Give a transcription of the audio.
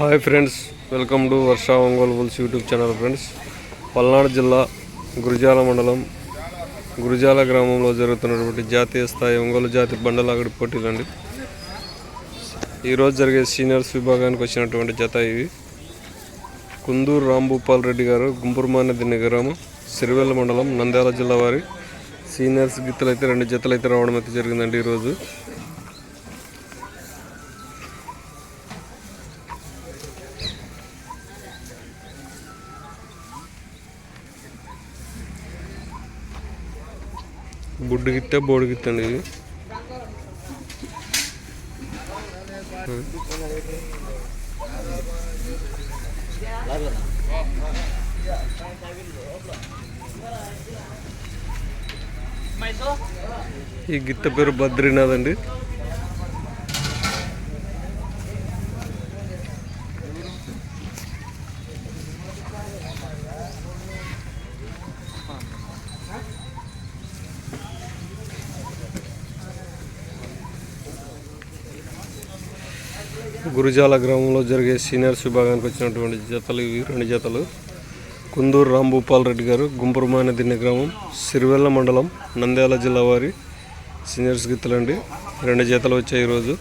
Hi friends welcome to Varsha Ongole bulls YouTube channel friends Palnadu జిల్లా గురుజాల మండలం గురుజాల గ్రామంలో జరుగుతున్నటువంటి జాతీయ స్థాయి ఒంగోలు జాతి బండలాగడి పోటీలండి. ఈరోజు జరిగే సీనియర్స్ విభాగానికి వచ్చినటువంటి జత ఇవి. కుందూరు రాంభూపాల్ రెడ్డి గారు గుంపురుమానదిన్న గ్రామం సిరివెల్ల మండలం నంద్యాల జిల్లా వారి. సీనియర్స్ గిత్తలు అయితే రెండు జతలు అయితే రావడం అయితే జరిగిందండి ఈరోజు బుడ్డు గిత్త బోడు గిత్త అండి ఇది. ఈ గిత్త పేరు బద్రీనాథ్ అండి. గురుజాల గ్రామంలో జరిగే సీనియర్స్ విభాగానికి వచ్చినటువంటి జతలు ఇవి రెండు జతలు. కుందూరు రాంభూపాల్ రెడ్డి గారు గుంపురమాన దిన్న గ్రామం సిరివెల్ల మండలం నంద్యాల జిల్లా వారి సీనియర్స్ గిత్తలండి. రెండు జతలు వచ్చాయి ఈరోజు.